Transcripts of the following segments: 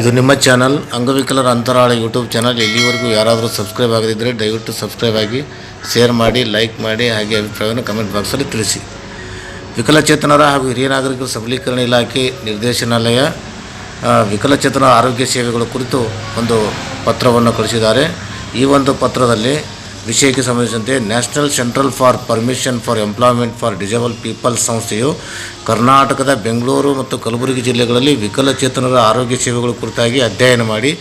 ಇದು ನಿಮ್ಮ ಚಾನಲ್ ಅಂಗವಿಕಲರ ಅಂತರಾಳ ಯೂಟ್ಯೂಬ್ ಚಾನಲ್ ಇಲ್ಲಿವರೆಗೂ ಯಾರಾದರೂ ಸಬ್ಸ್ಕ್ರೈಬ್ ಆಗದಿದ್ದರೆ ದಯವಿಟ್ಟು ಸಬ್ಸ್ಕ್ರೈಬ್ ಆಗಿ ಶೇರ್ ಮಾಡಿ ಲೈಕ್ ಮಾಡಿ, ಹಾಗೆ ಅಭಿಪ್ರಾಯವನ್ನು ಕಮೆಂಟ್ ಬಾಕ್ಸಲ್ಲಿ ತಿಳಿಸಿ. ವಿಕಲಚೇತನರ ಹಾಗೂ ಹಿರಿಯ ನಾಗರಿಕರ ಸಬಲೀಕರಣ ಇಲಾಖೆ ನಿರ್ದೇಶನಾಲಯ ವಿಕಲಚೇತನ ಆರೋಗ್ಯ ಸೇವೆಗಳ ಕುರಿತು ಒಂದು ಪತ್ರವನ್ನು ಕಳಿಸಿದ್ದಾರೆ. ಈ ಒಂದು ಪತ್ರದಲ್ಲಿ ವಿಷಯಕ್ಕೆ ಸಂಬಂಧಿಸಿದಂತೆ national central for permission for employment for disable people ಸಂಸ್ಥೆಯು ಕರ್ನಾಟಕದ ಬೆಂಗಳೂರು ಮತ್ತು ಕಲಬುರಗಿ ಜಿಲ್ಲೆಗಳಲ್ಲಿ ವಿಕಲಚೇತನರ ಆರೋಗ್ಯ ಸೇವೆಗಳ ಕುರಿತಾಗಿ ಅಧ್ಯಯನ ಮಾಡಿ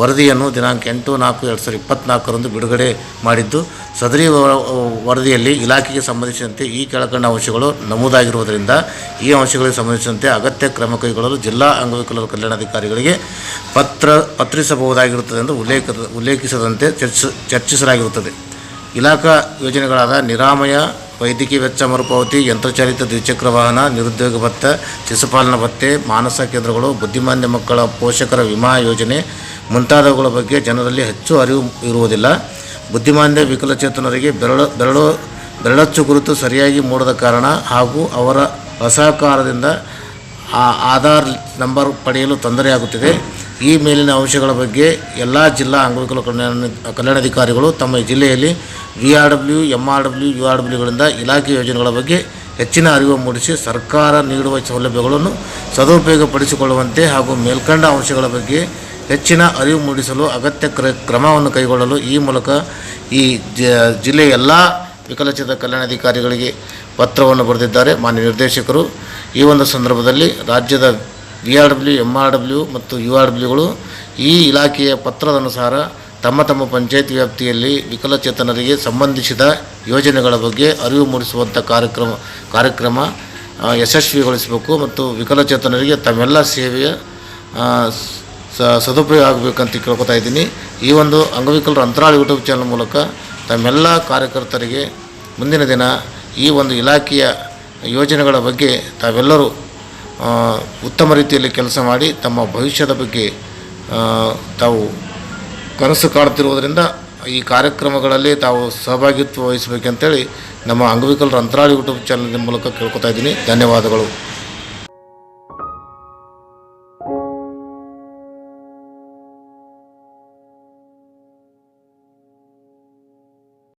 ವರದಿಯನ್ನು ದಿನಾಂಕ ಎಂಟು ನಾಲ್ಕು ಎರಡು ಸಾವಿರದ ಇಪ್ಪತ್ತ್ನಾಲ್ಕರಂದು ಬಿಡುಗಡೆ ಮಾಡಿದ್ದು, ಸದರಿ ವರದಿಯಲ್ಲಿ ಇಲಾಖೆಗೆ ಸಂಬಂಧಿಸಿದಂತೆ ಈ ಕೆಳಕಂಡ ಅಂಶಗಳು ನಮೂದಾಗಿರುವುದರಿಂದ ಈ ಅಂಶಗಳಿಗೆ ಸಂಬಂಧಿಸಿದಂತೆ ಅಗತ್ಯ ಕ್ರಮ ಕೈಗೊಳ್ಳಲು ಜಿಲ್ಲಾ ಅಂಗವಿಕಲರ ಕಲ್ಯಾಣಾಧಿಕಾರಿಗಳಿಗೆ ಪತ್ರ ಪತ್ರಿಸಬಹುದಾಗಿರುತ್ತದೆ ಎಂದು ಉಲ್ಲೇಖ ಉಲ್ಲೇಖಿಸದಂತೆ ಚರ್ಚ ಚರ್ಚಿಸಲಾಗಿರುತ್ತದೆ. ಇಲಾಖಾ ಯೋಜನೆಗಳಾದ ನಿರಾಮಯ, ವೈದ್ಯಕೀಯ ವೆಚ್ಚ ಮರುಪಾವತಿ, ಯಂತ್ರಚಾಲಿತ ದ್ವಿಚಕ್ರ ವಾಹನ, ನಿರುದ್ಯೋಗ ಭತ್ತ, ಶಿಶುಪಾಲನಾ ಭತ್ತೆ, ಮಾನಸ ಕೇಂದ್ರಗಳು ಬುದ್ಧಿಮಾಂದ್ಯ ಮಕ್ಕಳ ಪೋಷಕರ ವಿಮಾ ಯೋಜನೆ ಮುಂತಾದವುಗಳ ಬಗ್ಗೆ ಜನರಲ್ಲಿ ಹೆಚ್ಚು ಅರಿವು ಇರುವುದಿಲ್ಲ. ಬುದ್ಧಿಮಾಂದ್ಯ ವಿಕಲಚೇತನರಿಗೆ ಬೆರಳು ಬೆರಳು, ಬೆರಳಚ್ಚು ಗುರುತು ಸರಿಯಾಗಿ ಮೂಡದ ಕಾರಣ ಹಾಗೂ ಅವರ ಅಸಹಕಾರದಿಂದ ಆ ಆಧಾರ್ ನಂಬರ್ ಪಡೆಯಲು ತೊಂದರೆಯಾಗುತ್ತಿದೆ. ಈ ಮೇಲಿನ ಅಂಶಗಳ ಬಗ್ಗೆ ಎಲ್ಲ ಜಿಲ್ಲಾ ಅಂಗವಿಕಲ ಕಲ್ಯಾಣ ಕಲ್ಯಾಣಾಧಿಕಾರಿಗಳು ತಮ್ಮ ಜಿಲ್ಲೆಯಲ್ಲಿ V R W M R W U R ಡಬ್ಲ್ಯೂಗಳಿಂದ ಇಲಾಖೆ ಯೋಜನೆಗಳ ಬಗ್ಗೆ ಹೆಚ್ಚಿನ ಅರಿವು ಮೂಡಿಸಿ ಸರ್ಕಾರ ನೀಡುವ ಸೌಲಭ್ಯಗಳನ್ನು ಸದುಪಯೋಗಪಡಿಸಿಕೊಳ್ಳುವಂತೆ ಹಾಗೂ ಮೇಲ್ಕಂಡ ಅಂಶಗಳ ಬಗ್ಗೆ ಹೆಚ್ಚಿನ ಅರಿವು ಮೂಡಿಸಲು ಅಗತ್ಯ ಕ್ರ ಕ್ರಮವನ್ನು ಕೈಗೊಳ್ಳಲು ಈ ಮೂಲಕ ಈ ಜಿಲ್ಲೆಯ ಎಲ್ಲ ವಿಕಲಚೇತ ಕಲ್ಯಾಣಾಧಿಕಾರಿಗಳಿಗೆ ಪತ್ರವನ್ನು ಬರೆದಿದ್ದಾರೆ. ಮಾನ್ಯ ನಿರ್ದೇಶಕರು, ಈ ಒಂದು ಸಂದರ್ಭದಲ್ಲಿ ರಾಜ್ಯದ V R W M R W ಮತ್ತು ಯು ಆರ್ ಡಬ್ಲ್ಯೂಗಳು ಈ ಇಲಾಖೆಯ ಪತ್ರದ ಅನುಸಾರ ತಮ್ಮ ತಮ್ಮ ಪಂಚಾಯತ್ ವ್ಯಾಪ್ತಿಯಲ್ಲಿ ವಿಕಲಚೇತನರಿಗೆ ಸಂಬಂಧಿಸಿದ ಯೋಜನೆಗಳ ಬಗ್ಗೆ ಅರಿವು ಮೂಡಿಸುವಂಥ ಕಾರ್ಯಕ್ರಮ ಕಾರ್ಯಕ್ರಮ ಯಶಸ್ವಿಗೊಳಿಸಬೇಕು ಮತ್ತು ವಿಕಲಚೇತನರಿಗೆ ತಮ್ಮೆಲ್ಲ ಸೇವೆಯ ಸದುಪಯೋಗ ಆಗಬೇಕಂತ ಕೇಳ್ಕೊತಾ ಇದ್ದೀನಿ. ಈ ಒಂದು ಅಂಗವಿಕಲರ ಅಂತರಾಳ ಯೂಟ್ಯೂಬ್ ಚಾನಲ್ ಮೂಲಕ ತಮ್ಮೆಲ್ಲ ಕಾರ್ಯಕರ್ತರಿಗೆ ಮುಂದಿನ ದಿನ ಈ ಒಂದು ಇಲಾಖೆಯ ಯೋಜನೆಗಳ ಬಗ್ಗೆ ತಾವೆಲ್ಲರೂ ಉತ್ತಮ ರೀತಿಯಲ್ಲಿ ಕೆಲಸ ಮಾಡಿ ತಮ್ಮ ಭವಿಷ್ಯದ ಬಗ್ಗೆ ತಾವು ಕನಸು ಕಾಡ್ತಿರುವುದರಿಂದ ಈ ಕಾರ್ಯಕ್ರಮಗಳಲ್ಲಿ ತಾವು ಸಹಭಾಗಿತ್ವ ವಹಿಸಬೇಕಂತೇಳಿ ನಮ್ಮ ಅಂಗವಿಕಲರ ಅಂತರಾಳ ಯೂಟ್ಯೂಬ್ ಚಾನಲ್ ಮೂಲಕ ಕೇಳ್ಕೊತಾ ಇದ್ದೀನಿ. ಧನ್ಯವಾದಗಳು.